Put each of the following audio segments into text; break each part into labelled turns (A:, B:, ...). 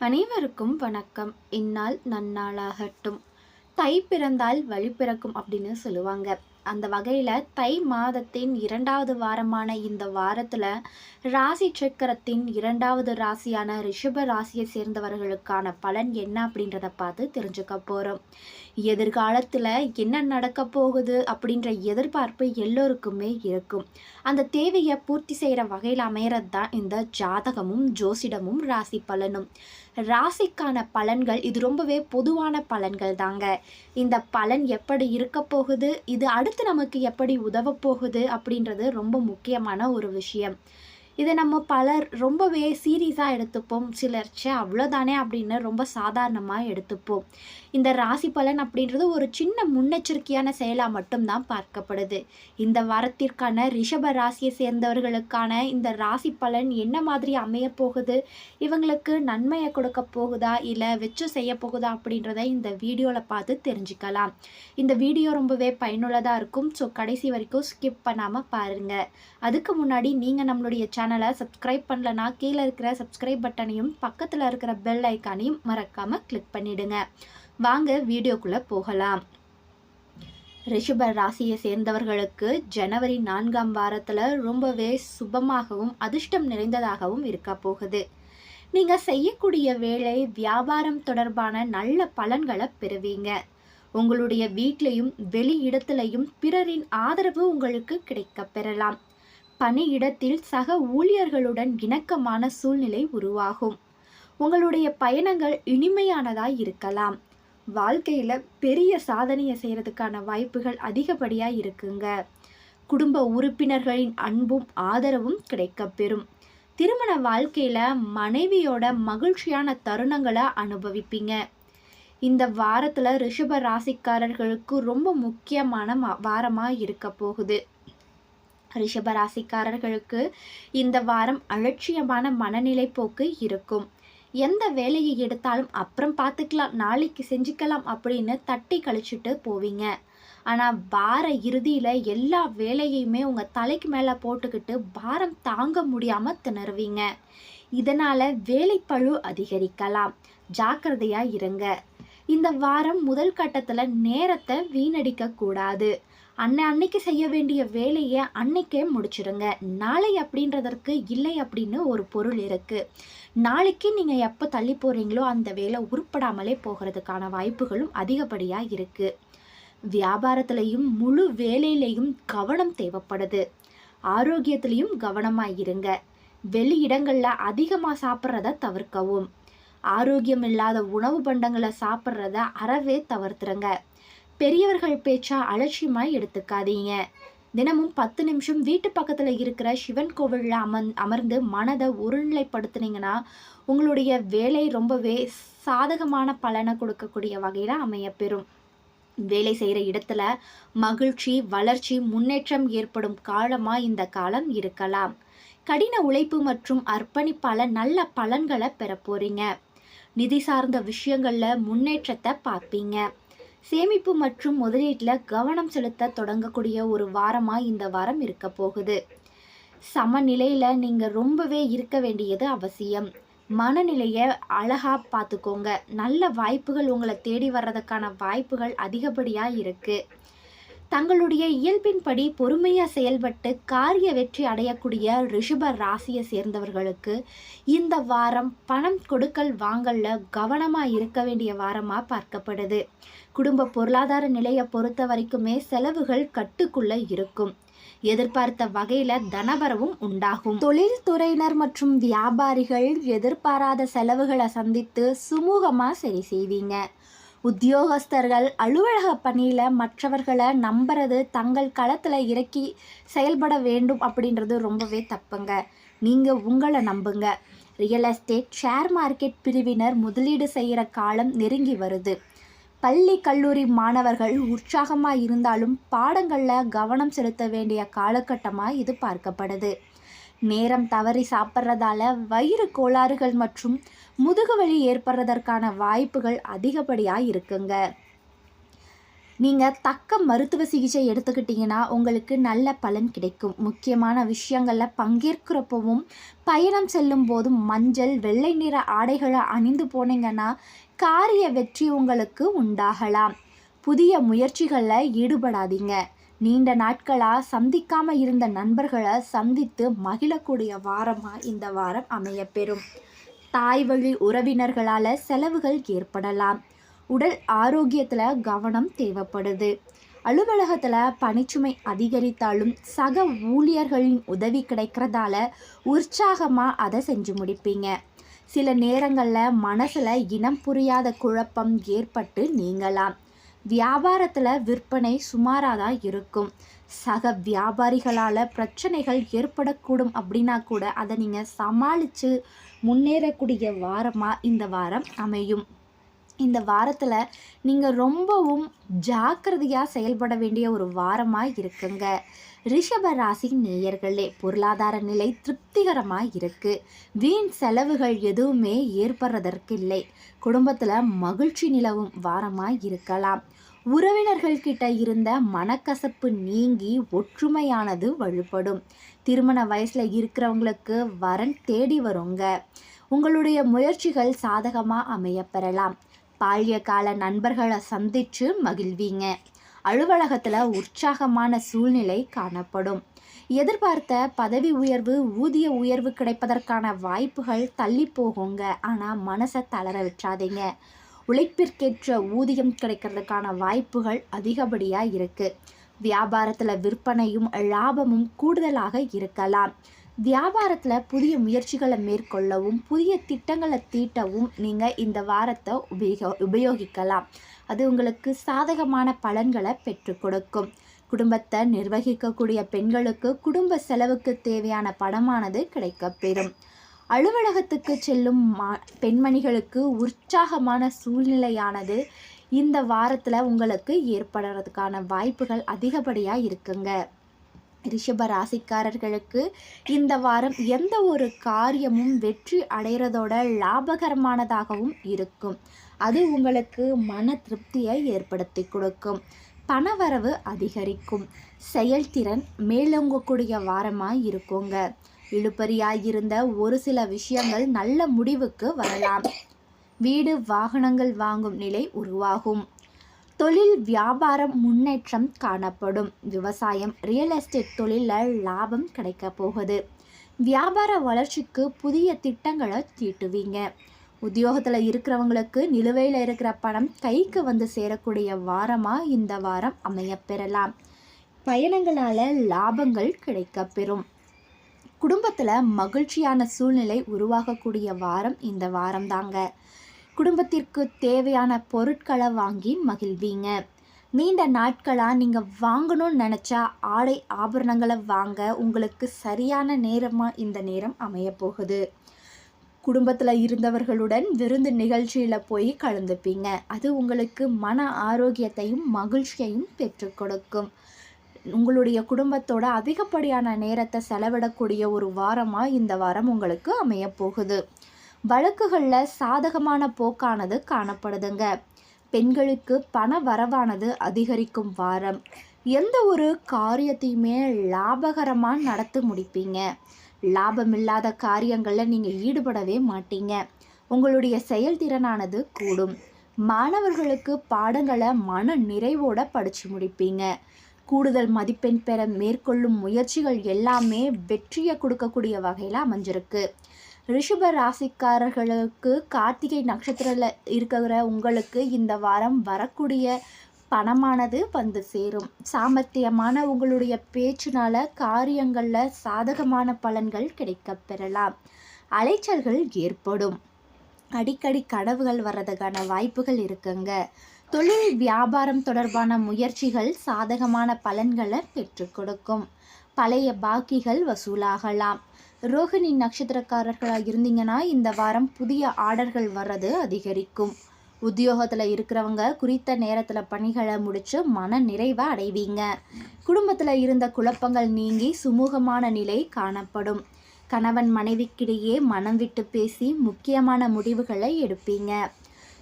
A: அனைவருக்கும் வணக்கம். இந்நாள் நன்னாளாகட்டும். தை பிறந்தால் வழி பிறக்கும் அப்படின்னு சொல்லுவாங்க. அந்த வகையில் தை மாதத்தின் இரண்டாவது வாரமான இந்த வாரத்தில் ராசி சக்கரத்தின் இரண்டாவது ராசியான ரிஷப ராசியை சேர்ந்தவர்களுக்கான பலன் என்ன அப்படின்றத பார்த்து தெரிஞ்சுக்க போகிறோம் எதிர்காலத்தில் என்ன நடக்க போகுது அப்படின்ற எதிர்பார்ப்பு எல்லோருக்குமே இருக்கும். அந்த தேவையை பூர்த்தி செய்கிற வகையில் அமையிறது தான் இந்த ஜாதகமும் ஜோசிடமும் ராசி பலனும். ராசிக்கான பலன்கள் இது ரொம்பவே பொதுவான பலன்கள் தாங்க. இந்த பலன் எப்படி இருக்க போகுது இது அடுத்து நமக்கு எப்படி உதவ போகுது அப்படின்றது ரொம்ப முக்கியமான ஒரு விஷயம். இதை நம்ம பலர் ரொம்பவே சீரியஸாக எடுத்துப்போம். சிலர் ச்சே அவ்வளோதானே அப்படின்னு ரொம்ப சாதாரணமாக எடுத்துப்போம். இந்த ராசி பலன் அப்படின்றது ஒரு சின்ன முன்னெச்சரிக்கையான செயலாக மட்டும்தான் பார்க்கப்படுது. இந்த வாரத்திற்கான ரிஷப ராசியை சேர்ந்தவர்களுக்கான இந்த ராசி பலன் என்ன மாதிரி அமைய போகுது? இவங்களுக்கு நன்மையை கொடுக்க போகுதா? இல்லை வெச்சு செய்ய போகுதா? அப்படின்றத இந்த வீடியோவில் பார்த்து தெரிஞ்சுக்கலாம். இந்த வீடியோ ரொம்பவே பயனுள்ளதாக இருக்கும். ஸோ கடைசி வரைக்கும் ஸ்கிப் பண்ணாமல் பாருங்கள் அதுக்கு முன்னாடி நீங்கள் நம்மளுடைய சேனல் சப்ஸ்கிரைப் பண்ணலனா கீழே இருக்கிற சப்ஸ்கிரைப் பட்டனையும் பக்கத்தில் இருக்கிற பெல் ஐக்கானையும் மறக்காமல் கிளிக் பண்ணிவிடுங்க வாங்க வீடியோக்குள்ளே போகலாம். ரிஷப ராசியை சேர்ந்தவர்களுக்கு ஜனவரி நான்காம் வாரத்தில் ரொம்பவே சுபமாகவும் அதிர்ஷ்டம் நிறைந்ததாகவும் இருக்க போகுது. நீங்கள் செய்யக்கூடிய வேலை வியாபாரம் தொடர்பான நல்ல பலன்களை பெறுவீங்க. உங்களுடைய வீட்லேயும் வெளி இடத்துலையும் பிறரின் ஆதரவு உங்களுக்கு கிடைக்க பெறலாம். பணியிடத்தில் சக ஊழியர்களுடன் இணக்கமான சூழ்நிலை உருவாகும். உங்களுடைய பயணங்கள் இனிமையானதாக இருக்கலாம். வாழ்க்கையில் பெரிய சாதனையை செய்கிறதுக்கான வாய்ப்புகள் அதிகப்படியாக இருக்குங்க. குடும்ப உறுப்பினர்களின் அன்பும் ஆதரவும் கிடைக்கப்பெறும் திருமண வாழ்க்கையில் மனைவியோட மகிழ்ச்சியான தருணங்களை அனுபவிப்பீங்க. இந்த வாரத்தில் ரிஷப ராசிக்காரர்களுக்கு ரொம்ப முக்கியமான வாரமாக இருக்க போகுது. ரிஷப ராசிக்காரர்களுக்கு இந்த வாரம் அலட்சியமான மனநிலை போக்கு இருக்கும். எந்த வேலையை எடுத்தாலும் அப்புறம் பார்த்துக்கலாம் நாளைக்கு செஞ்சுக்கலாம் அப்படின்னு தட்டி கழிச்சுட்டு போவீங்க. ஆனால் வார இறுதியில் எல்லா வேலையுமே உங்கள் தலைக்கு மேலே போட்டுக்கிட்டு பாரம் தாங்க முடியாமல் திணறுவீங்க. இதனால் வேலைப்பழு அதிகரிக்கலாம். ஜாக்கிரதையாக இருங்க. இந்த வாரம் முதல் கட்டத்தில் நேரத்தை வீணடிக்க கூடாது அன்னை அன்னைக்கு செய்ய வேண்டிய வேலையை அன்னைக்கே முடிச்சிடுங்க நாளை அப்படின்றதற்கு இல்லை அப்படின்னு ஒரு பொருள் இருக்குது நாளைக்கு நீங்கள் எப்போ தள்ளி போகிறீங்களோ அந்த வேலை உருப்படாமலே போகிறதுக்கான வாய்ப்புகளும் அதிகப்படியாக இருக்குது வியாபாரத்துலேயும் முழு வேலையிலையும் கவனம் தேவைப்படுது. ஆரோக்கியத்திலையும் கவனமாக இருங்க. வெளி இடங்களில் அதிகமாக சாப்பிட்றத தவிர்க்கவும். ஆரோக்கியம் இல்லாத உணவு பண்டங்களை சாப்பிட்றத அறவே தவிர்த்துருங்க. பெரியவர்கள் பேச்சா அலட்சியமாக எடுத்துக்காதீங்க. தினமும் பத்து நிமிஷம் வீட்டு பக்கத்தில் இருக்கிற சிவன் கோவிலில் அமர் அமர்ந்து மனதை ஒருநிலைப்படுத்துனீங்கன்னா உங்களுடைய வேலை ரொம்பவே சாதகமான பலனை கொடுக்கக்கூடிய வகையில் அமையப்பெறும். வேலை செய்கிற இடத்துல மகிழ்ச்சி வளர்ச்சி முன்னேற்றம் ஏற்படும் காலமாக இந்த காலம் இருக்கலாம். கடின உழைப்பு மற்றும் அர்ப்பணிப்பால் நல்ல பலன்களை பெற போகிறீங்க நிதி சார்ந்த விஷயங்களில் முன்னேற்றத்தை பார்ப்பீங்க. சேமிப்பு மற்றும் முதலீட்டில் கவனம் செலுத்த தொடங்கக்கூடிய ஒரு வாரமாக இந்த வாரம் இருக்க போகுது. சமநிலையில் நீங்கள் ரொம்பவே இருக்க வேண்டியது அவசியம். மனநிலையை அழகாக பார்த்துக்கோங்க நல்ல வாய்ப்புகள் உங்களை தேடி வர்றதுக்கான வாய்ப்புகள் அதிகப்படியாக இருக்குது தங்களுடைய இயல்பின்படி பொறுமையாக செயல்பட்டு காரிய வெற்றி அடையக்கூடிய ரிஷப ராசியை சேர்ந்தவர்களுக்கு இந்த வாரம் பணம் கொடுக்கல் வாங்கல்ல கவனமாக இருக்க வேண்டிய வாரமாக பார்க்கப்படுது. குடும்ப பொருளாதார நிலையை பொறுத்த வரைக்குமே செலவுகள் கட்டுக்குள்ளே இருக்கும். எதிர்பார்த்த வகையில் தனவரவும் உண்டாகும். தொழில்துறையினர் மற்றும் வியாபாரிகள் எதிர்பாராத செலவுகளை சந்தித்து சுமூகமாக சரி செய்வீங்க. உத்தியோகஸ்தர்கள் அலுவலக பணியில் மற்றவர்களை நம்புறது தங்கள் களத்தில் இறக்கி செயல்பட வேண்டும் அப்படின்றது ரொம்பவே தப்புங்க. நீங்கள் உங்களை நம்புங்க. ரியல் எஸ்டேட் ஷேர் மார்க்கெட் பிரிவினர் முதலீடு செய்கிற காலம் நெருங்கி வருது. பள்ளி கல்லூரி மாணவர்கள் உற்சாகமாக இருந்தாலும் பாடங்களில் கவனம் செலுத்த வேண்டிய காலகட்டமாக இது பார்க்கப்படுது. நேரம் தவறி சாப்பிட்றதால வயிறு கோளாறுகள் மற்றும் முதுகுவலி ஏற்படுறதற்கான வாய்ப்புகள் அதிகப்படியாக இருக்குங்க. நீங்கள் தக்க மருத்துவ சிகிச்சை எடுத்துக்கிட்டிங்கன்னா உங்களுக்கு நல்ல பலன் கிடைக்கும். முக்கியமான விஷயங்களில் பங்கேற்கிறப்பவும் பயணம் செல்லும் போதும் மஞ்சள் வெள்ளை நிற ஆடைகளை அணிந்து போனீங்கன்னா காரிய வெற்றி உங்களுக்கு உண்டாகலாம். புதிய முயற்சிகளில் ஈடுபடாதீங்க. நீண்ட நாட்களாக சந்திக்காமல் இருந்த நண்பர்களை சந்தித்து மகிழக்கூடிய வாரமாக இந்த வாரம் அமையப்பெறும். தாய் வழி உறவினர்களால் செலவுகள் ஏற்படலாம். உடல் ஆரோக்கியத்தில் கவனம் தேவைப்படுது. அலுவலகத்தில் பணிச்சுமை அதிகரித்தாலும் சக ஊழியர்களின் உதவி கிடைக்கிறதால உற்சாகமாக அதை செஞ்சு முடிப்பீங்க. சில நேரங்களில் மனசில் இனம் புரியாத குழப்பம் ஏற்பட்டு நீங்கலாம். வியாபாரத்தில் விற்பனை சுமாராக தான் இருக்கும். சக வியாபாரிகளால் பிரச்சனைகள் ஏற்படக்கூடும் அப்படின்னா கூட அதை நீங்கள் சமாளித்து முன்னேறக்கூடிய வாரமாக இந்த வாரம் அமையும். இந்த வாரத்தில் நீங்கள் ரொம்பவும் ஜாக்கிரதையாக செயல்பட வேண்டிய ஒரு வாரமாக இருக்குங்க. ரிஷப ராசி நேயர்களே பொருளாதார நிலை திருப்திகரமாக இருக்குது வீண் செலவுகள் எதுவுமே ஏற்படுறதற்கு இல்லை குடும்பத்தில் மகிழ்ச்சி நிலவும் வாரமாக இருக்கலாம். உறவினர்கள் கிட்ட இருந்த மனக்கசப்பு நீங்கி ஒற்றுமையானது வலுப்படும். திருமண வயசில் இருக்கிறவங்களுக்கு வரன் தேடி வருங்க. உங்களுடைய முயற்சிகள் சாதகமாக அமைய பெறலாம். பால்ய கால நண்பர்களை சந்தித்து மகிழ்வீங்க. அலுவலகத்தில் உற்சாகமான சூழ்நிலை காணப்படும். எதிர்பார்த்த பதவி உயர்வு ஊதிய உயர்வு கிடைப்பதற்கான வாய்ப்புகள் தள்ளி போகுங்க. ஆனால் மனசை தளர விட்டுறாதீங்க உழைப்பிற்கேற்ற ஊதியம் கிடைக்கிறதுக்கான வாய்ப்புகள் அதிகப்படியாக இருக்குது வியாபாரத்தில் விற்பனையும் லாபமும் கூடுதலாக இருக்கலாம். வியாபாரத்தில் புதிய முயற்சிகளை மேற்கொள்ளவும் புதிய திட்டங்களை தீட்டவும் நீங்கள் இந்த வாரத்தை உபயோக உபயோகிக்கலாம். அது உங்களுக்கு சாதகமான பலன்களை பெற்று கொடுக்கும். குடும்பத்தை நிர்வகிக்கக்கூடிய பெண்களுக்கு குடும்ப செலவுக்கு தேவையான பணமானது கிடைக்கப்பெறும். அலுவலகத்துக்கு செல்லும் மா பெண்மணிகளுக்கு உற்சாகமான சூழ்நிலையானது இந்த வாரத்தில் உங்களுக்கு ஏற்படுறதுக்கான வாய்ப்புகள் அதிகப்படியாக இருக்குங்க. ரிஷப ராசிக்காரர்களுக்கு இந்த வாரம் எந்த ஒரு காரியமும் வெற்றி அடைகிறதோட லாபகரமானதாகவும் இருக்கும். அது உங்களுக்கு மன திருப்தியை ஏற்படுத்தி கொடுக்கும். பணவரவு அதிகரிக்கும். செயல்திறன் மேலோங்கக்கூடிய வாரமாக இருக்குங்க. இழுபறியாக இருந்த ஒரு சில விஷயங்கள் நல்ல முடிவுக்கு வரலாம். வீடு வாகனங்கள் வாங்கும் நிலை உருவாகும். தொழில் வியாபாரம் முன்னேற்றம் காணப்படும். விவசாயம் ரியல் எஸ்டேட் தொழிலில் லாபம் கிடைக்க போகுது. வியாபார வளர்ச்சிக்கு புதிய திட்டங்களை தீட்டுவீங்க. உத்தியோகத்தில் இருக்கிறவங்களுக்கு நிலுவையில் இருக்கிற பணம் கைக்கு வந்து சேரக்கூடிய வாரமாக இந்த வாரம் அமையப்பெறலாம் பயணங்களால் லாபங்கள் கிடைக்கப்பெறும் குடும்பத்தில் மகிழ்ச்சியான சூழ்நிலை உருவாகக்கூடிய வாரம் இந்த வாரம் தாங்க குடும்பத்திற்கு தேவையான பொருட்களை வாங்கி மகிழ்வீங்க. நீண்ட நாட்களாக நீங்கள் வாங்கணும்னு நினச்சா ஆடை ஆபரணங்களை வாங்க உங்களுக்கு சரியான நேரமாக இந்த நேரம் அமைய போகுது குடும்பத்தில் இருந்தவர்களுடன் விருந்து நிகழ்ச்சியில் போய் கலந்துப்பீங்க. அது உங்களுக்கு மன ஆரோக்கியத்தையும் மகிழ்ச்சியையும் பெற்றுக் கொடுக்கும். உங்களுடைய குடும்பத்தோட அதிகப்படியான நேரத்தை செலவிடக்கூடிய ஒரு வாரமாக இந்த வாரம் உங்களுக்கு அமையப்போகுது. வழக்குகளில் சாதகமான போக்கானது காணப்படுதுங்க. பெண்களுக்கு பண வரவானது அதிகரிக்கும் வாரம். எந்த ஒரு காரியத்தையுமே லாபகரமாக நடத்தி முடிப்பீங்க. லாபமில்லாத காரியங்களில் நீங்கள் ஈடுபடவே மாட்டீங்க. உங்களுடைய செயல்திறனானது கூடும். மாணவர்களுக்கு பாடங்களை மன நிறைவோட படித்து முடிப்பீங்க. கூடுதல் மதிப்பெண் பெற மேற்கொள்ளும் முயற்சிகள் எல்லாமே வெற்றியை கொடுக்கக்கூடிய வகையில் அமைஞ்சிருக்கு. ரிஷப ராசிக்காரர்களுக்கு கார்த்திகை நட்சத்திரத்தில் இருக்கிற உங்களுக்கு இந்த வாரம் வரக்கூடிய பணமானது வந்து சேரும். சாமர்த்தியமான உங்களுடைய பேச்சினால காரியங்களில் சாதகமான பலன்கள் கிடைக்க பெறலாம். அலைச்சல்கள் ஏற்படும். அடிக்கடி கனவுகள் வர்றதுக்கான வாய்ப்புகள் இருக்குங்க. தொழில் வியாபாரம் தொடர்பான முயற்சிகள் சாதகமான பலன்களை பெற்றுக் கொடுக்கும். பழைய பாக்கிகள் வசூலாகலாம். ரோஹிணி நட்சத்திரக்காரர்களாக இருந்தீங்கன்னா இந்த வாரம் புதிய ஆர்டர்கள் வர்றது அதிகரிக்கும். உத்தியோகத்தில் இருக்கிறவங்க குறித்த நேரத்தில் பணிகளை முடித்து மன நிறைவை அடைவீங்க. குடும்பத்தில் இருந்த குழப்பங்கள் நீங்கி சுமூகமான நிலை காணப்படும். கணவன் மனைவிக்கிடையே மனம் விட்டு பேசி முக்கியமான முடிவுகளை எடுப்பீங்க.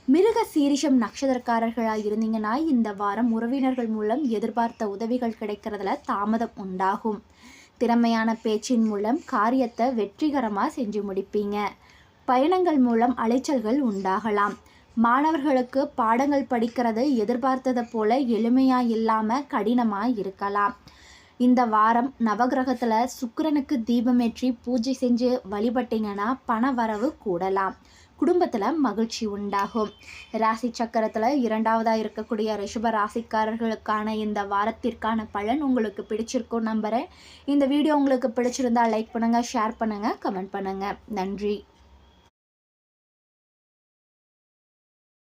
A: மிருக சீரிஷம் நட்சத்திரக்காரர்களாக இருந்தீங்கன்னா இந்த வாரம் உறவினர்கள் மூலம் எதிர்பார்த்த உதவிகள் கிடைக்கிறதுல தாமதம் உண்டாகும். திறமையான பேச்சின் மூலம் காரியத்தை வெற்றிகரமாக செஞ்சு முடிப்பீங்க. பயணங்கள் மூலம் அலைச்சல்கள் உண்டாகலாம். மாணவர்களுக்கு பாடங்கள் படிக்கிறது எதிர்பார்த்ததை போல எளிமையாக இல்லாமல் கடினமாக இருக்கலாம். இந்த வாரம் நவகிரகத்தில் சுக்கிரனுக்கு தீபமேற்றி பூஜை செஞ்சு வழிபட்டீங்கன்னா பண வரவு கூடலாம். குடும்பத்தில் மகிழ்ச்சி உண்டாகும். ராசி சக்கரத்தில் இரண்டாவதாக இருக்கக்கூடிய ரிஷப ராசிக்காரர்களுக்கான இந்த வாரத்திற்கான பலன் உங்களுக்கு பிடிச்சிருக்கும் நம்புகிறேன் இந்த வீடியோ உங்களுக்கு பிடிச்சிருந்தா லைக் பண்ணுங்கள் ஷேர் பண்ணுங்கள் கமெண்ட் பண்ணுங்கள் நன்றி.